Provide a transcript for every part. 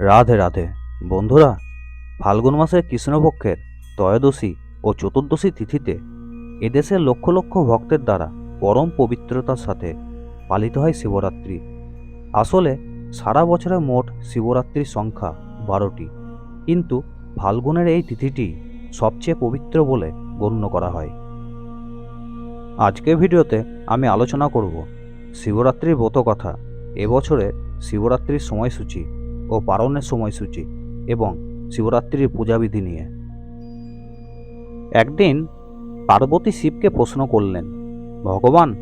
রাধে রাধে। বন্ধুরা, ফাল্গুন মাসের কৃষ্ণপক্ষের ত্রয়োদশী ও চতুর্দশী তিথিতে এদেশের লক্ষ লক্ষ ভক্তের দ্বারা পরম পবিত্রতার সাথে পালিত হয় শিবরাত্রি। আসলে সারা বছরে মোট শিবরাত্রির সংখ্যা বারোটি। কিন্তু ফাল্গুনের এই তিথিটি সবচেয়ে পবিত্র বলে গণ্য করা হয়। আজকের ভিডিওতে আমি আলোচনা করব শিবরাত্রির ব্রত কথা এবছরে শিবরাত্রির সময়সূচি ও পালনের সময়সূচি এবং শিবরাত্রির পূজাবিধি নিয়ে। একদিন পার্বতী শিবকে প্রশ্ন করলেন, ভগবান,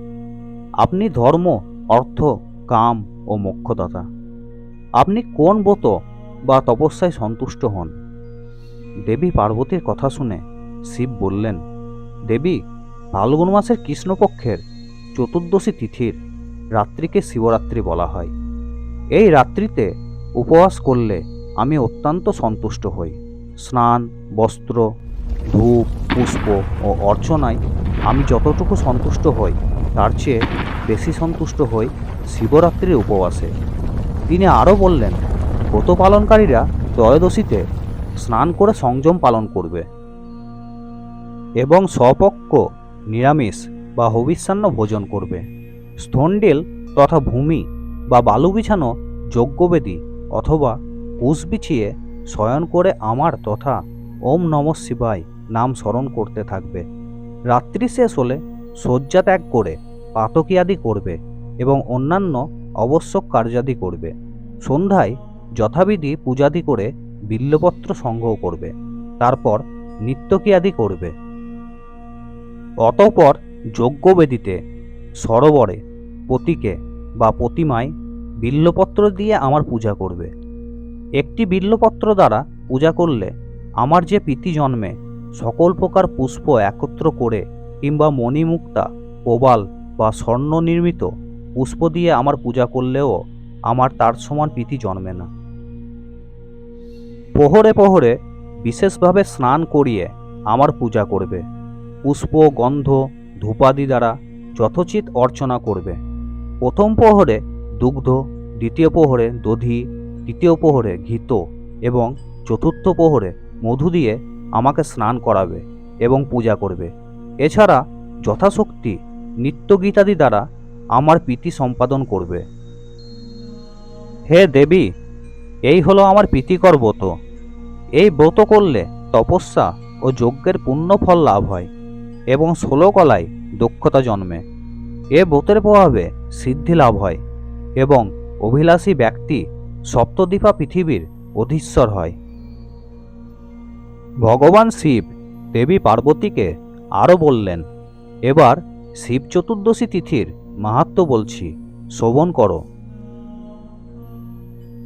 আপনি ধর্ম, অর্থ, কাম ও মোক্ষদাতা। আপনি কোন ব্রত বা তপস্যায় সন্তুষ্ট হন? দেবী পার্বতীর কথা শুনে শিব বললেন, দেবী, ফাল্গুন মাসের কৃষ্ণপক্ষের চতুর্দশী তিথির রাত্রিকে শিবরাত্রি বলা হয়। এই রাত্রিতে উপবাস করলে আমি অত্যন্ত সন্তুষ্ট হই। স্নান, বস্ত্র, ধূপ, পুষ্প ও অর্চনায় আমি যতটুকু সন্তুষ্ট হই, তার চেয়ে বেশি সন্তুষ্ট হই শিবরাত্রির উপবাসে। তিনি আরও বললেন ব্রত পালনকারীরা ত্রয়োদশীতে স্নান করে সংযম পালন করবে এবং স্বপক্ষ নিরামিষ বা হবিষ্যান্ন ভোজন করবে। স্থন্ডিল তথা ভূমি বা বালু বিছানো যজ্ঞবেদী অথবা কুশ বিছিয়ে শয়ন করে আমার তথা ওম নম শিবায় নাম স্মরণ করতে থাকবে। রাত্রি শেষ হলে শয্যা ত্যাগ করে পাতকি আদি করবে এবং অন্যান্য আবশ্যক কার্যাদি করবে। সন্ধ্যায় যথাবিধি পূজাদি করে বিল্লপত্র সংগ্রহ করবে। তারপর নিত্যক্রিয়াদি করবে। অতঃপর যজ্ঞবেদিতে সরোবরে প্রতীকে বা প্রতিমায় বিল্লপত্র দিয়ে আমার পূজা করবে। একটি বিল্লপত্র দ্বারা পূজা করলে আমার যে প্রীতি জন্মে, সকল প্রকার পুষ্প একত্র করে কিংবা মণিমুক্তা প্রবাল বা স্বর্ণ নির্মিত পুষ্প দিয়ে আমার পূজা করলেও আমার তার সমান প্রীতি জন্মে না। প্রহরে প্রহরে বিশেষভাবে স্নান করিয়ে আমার পূজা করবে। পুষ্প, গন্ধ, ধূপাদি দ্বারা যথোচিত অর্চনা করবে। প্রথম প্রহরে দুগ্ধ, দ্বিতীয় প্রহরে দধি, তৃতীয় প্রহরে ঘিত এবং চতুর্থ প্রহরে মধু দিয়ে আমাকে স্নান করাবে এবং পূজা করবে। এছাড়া যথাশক্তি নিত্যগীতাদি দ্বারা আমার প্রীতি সম্পাদন করবে। হে দেবী, এই হলো আমার প্রীতিকর ব্রত। এই ব্রত করলে তপস্যা ও যজ্ঞের পুণ্য ফল লাভ হয় এবং ষোলো কলায় দক্ষতা জন্মে। এ ব্রতের প্রভাবে সিদ্ধি লাভ হয়। এবং অভিলাষী ব্যক্তি সপ্তদ্বীপা পৃথিবীর অধীশ্বর হয়। ভগবান শিব দেবী পার্বতীকে আরও বললেন, এবার শিব চতুর্দশী তিথির মাহাত্ম বলছি, শ্রবণ করো।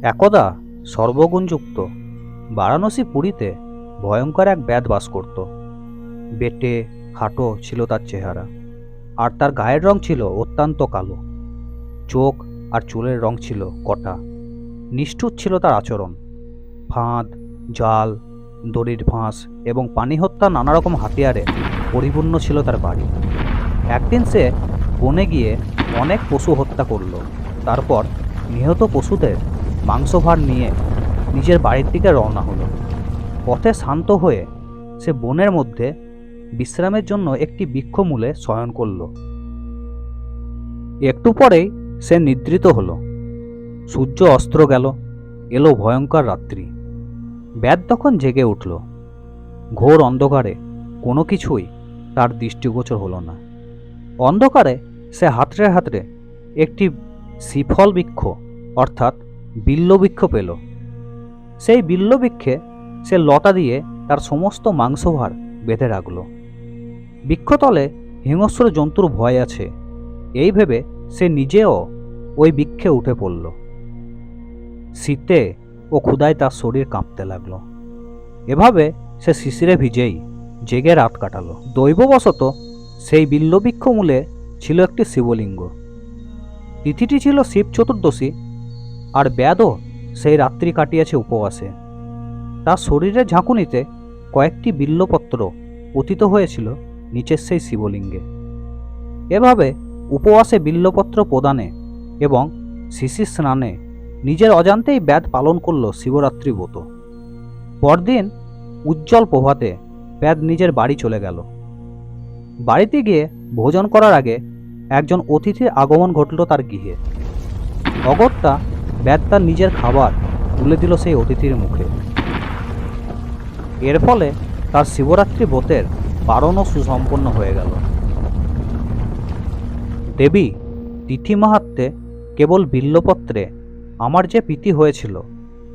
একদা সর্বগুণযুক্ত, বারাণসী পুরীতে ভয়ঙ্কর এক ব্যাধ বাস করত। বেটে, খাটো ছিল তার চেহারা, আর তার গায়ের রং ছিল অত্যন্ত কালো। চোখ আর চুলের রং ছিল কটা। নিষ্ঠুর ছিল তার আচরণ। ফাঁদ, জাল, দড়ির ফাঁস এবং পানি হত্যা নানা রকম হাতিয়ারে পরিপূর্ণ ছিল তার বাড়ি। একদিন সে বনে গিয়ে অনেক পশু হত্যা করল। তারপর নিহত পশুদের মাংসভার নিয়ে নিজের বাড়ির দিকে রওনা হলো। পথে শান্ত হয়ে সে বনের মধ্যে বিশ্রামের জন্য একটি বৃক্ষমূলে শয়ন করল। একটু পরেই সে নিদ্রিত হলো। সূর্য অস্ত্র গেল, এলো ভয়ঙ্কর রাত্রি। ব্যাদ তখন জেগে উঠল। ঘোর অন্ধকারে কোনো কিছুই তার দৃষ্টিগোচর হলো না। অন্ধকারে সে হাতড়ে হাতড়ে একটি শিফল বৃক্ষ, অর্থাৎ বিল্লবৃক্ষ পেল। সেই বিল্লবৃক্ষে সে লতা দিয়ে তার সমস্ত মাংসভার বেঁধে রাখল। বৃক্ষতলে হিংস্র জন্তুর ভয় আছে। এই ভেবে সে নিজেও ওই বৃক্ষে উঠে পড়ল। শীতে ও ক্ষুদায় তার শরীর কাঁপতে লাগল। এভাবে সে শিশিরে ভিজেই জেগে রাত কাটালো। দৈববশত সেই বিল্লবৃক্ষ মূলে ছিল একটি শিবলিঙ্গ। তিথিটি ছিল শিব চতুর্দশী, আর ব্যাদও সেই রাত্রি কাটিয়েছে উপবাসে। তার শরীরের ঝাঁকুনিতে কয়েকটি বিল্লপত্র পতিত হয়েছিল নিচের সেই শিবলিঙ্গে। এভাবে উপবাসে বিল্লপত্র প্রদানে এবং শিশির স্নানে নিজের অজান্তেই ব্যাদ পালন করল শিবরাত্রি ব্রত। পরদিন উজ্জ্বল প্রভাতে ব্যাদ নিজের বাড়ি চলে গেল। বাড়িতে গিয়ে ভোজন করার আগে একজন অতিথির আগমন ঘটল তার গৃহে। অগত্যা ব্যাদ তার নিজের খাবার তুলে দিল সেই অতিথির মুখে। এর ফলে তার শিবরাত্রি ব্রতের পারণও সুসম্পন্ন হয়ে গেল। দেবী তিথি মাহাত্মে কেবল বিল্লপত্রে আমার যে প্রীতি হয়েছিল,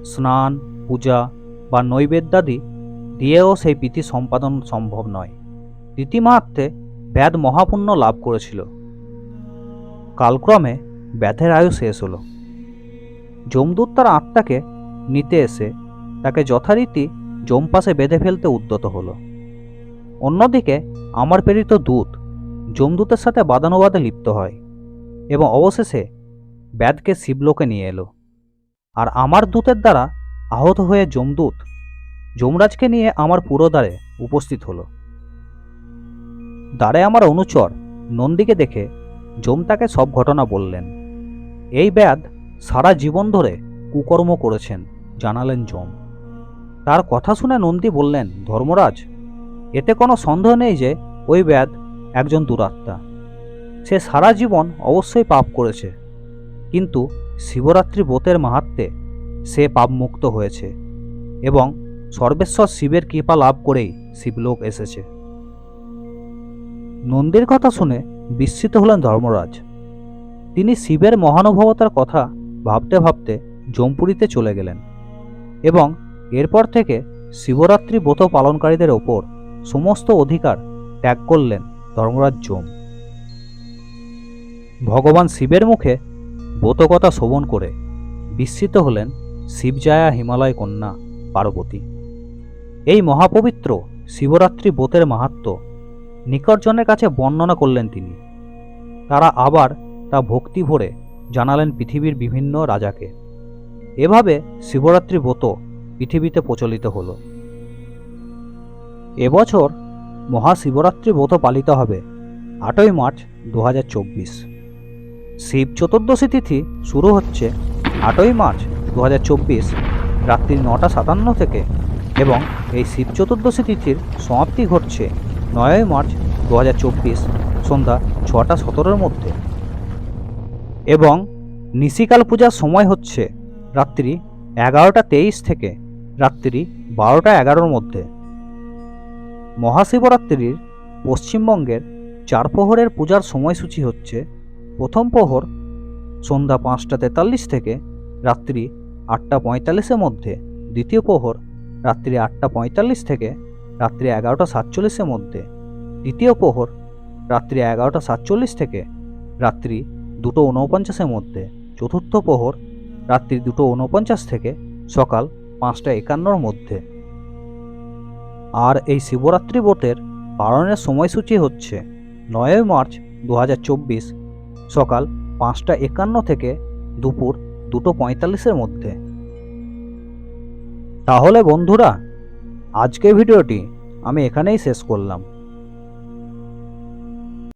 স্নান, পূজা বা নৈবেদ্যাদি দিয়েও সেই প্রীতি সম্পাদন সম্ভব নয়। মাহাত্মে ব্যাদ মহাপুণ্য লাভ করেছিল। কালক্রমে ব্যাধের আয়ু শেষ হলো। যমদূত তার আত্মাকে নিতে এসে তাকে যথারীতি যমপাশে বেঁধে ফেলতে উদ্যত হলো। অন্যদিকে আমার প্রেরিত দূত যমদূতের সাথে বাদানুবাদে লিপ্ত হয় এবং অবশেষে ব্যাদকে শিবলোকে নিয়ে এলো। আর আমার দূতের দ্বারা আহত হয়ে যমদূত যমরাজকে নিয়ে আমার পুরো দ্বারে উপস্থিত হলো। দ্বারে আমার অনুচর নন্দীকে দেখে যম তাকে সব ঘটনা বললেন। এই ব্যাদ সারা জীবন ধরে কুকর্ম করেছেন, জানালেন যম। তার কথা শুনে নন্দী বললেন, ধর্মরাজ, এতে কোনো সন্দেহ নেই যে ওই ব্যাদ একজন দুরাত্মা। সে সারা জীবন অবশ্যই পাপ করেছে। কিন্তু শিবরাত্রি ব্রতের মাহাত্মে সে পাপমুক্ত হয়েছে এবং সর্বেশ্বর শিবের কৃপা লাভ করেই শিবলোক এসেছে। নন্দীর কথা শুনে বিস্মিত হলেন ধর্মরাজ। তিনি শিবের মহানুভবতার কথা ভাবতে ভাবতে জমপুরিতে চলে গেলেন এবং এরপর থেকে শিবরাত্রি ব্রত পালনকারীদের ওপর সমস্ত অধিকার ত্যাগ করলেন ধর্মরাজ যম ভগবান শিবের মুখে ব্রতকথা শোভন করে বিস্মিত হলেন শিবজায়া হিমালয় কন্যা পার্বতী। এই মহাপবিত্র শিবরাত্রি ব্রতের মাহাত্ম নিকটজনের কাছে বর্ণনা করলেন তিনি। তারা আবার তা ভক্তি ভরে জানালেন পৃথিবীর বিভিন্ন রাজাকে। এভাবে শিবরাত্রি ব্রত পৃথিবীতে প্রচলিত হল। এবছর মহাশিবরাত্রি ব্রত পালিত হবে আটই মার্চ দু হাজার চব্বিশ। শিব চতুর্দশী তিথি শুরু হচ্ছে আটই মার্চ দু হাজার চব্বিশ, রাত্রি নটা সাতান্ন থেকে এবং এই শিব চতুর্দশী তিথির সমাপ্তি ঘটছে নয়ই মার্চ দু হাজার চব্বিশ, সন্ধ্যা ছটা সতেরোর মধ্যে। এবং নিশিকাল পূজার সময় হচ্ছে রাত্রি এগারোটা তেইশ থেকে রাত্রি বারোটা এগারোর মধ্যে। মহাশিবরাত্রির পশ্চিমবঙ্গের চার প্রহরের পূজার সময়সূচি হচ্ছে প্রথম প্রহর সন্ধ্যা পাঁচটা তেতাল্লিশ থেকে রাত্রি আটটা পঁয়তাল্লিশের মধ্যে। দ্বিতীয় প্রহর রাত্রি আটটা পঁয়তাল্লিশ থেকে রাত্রি এগারোটা সাতচল্লিশের মধ্যে। তৃতীয় প্রহর রাত্রি এগারোটা সাতচল্লিশ থেকে রাত্রি দুটো ঊনপঞ্চাশের মধ্যে। চতুর্থ প্রহর রাত্রি দুটো ঊনপঞ্চাশ থেকে সকাল পাঁচটা একান্নর মধ্যে। আর এই শিবরাত্রি ব্রতের পালনের সময়সূচি হচ্ছে নয়ই মার্চ দু হাজার চব্বিশ। সকাল পাঁচটা একান্ন থেকে দুপুর দুটো পঁয়তাল্লিশের মধ্যে। তাহলে বন্ধুরা, আজকের ভিডিওটি আমি এখানেই শেষ করলাম।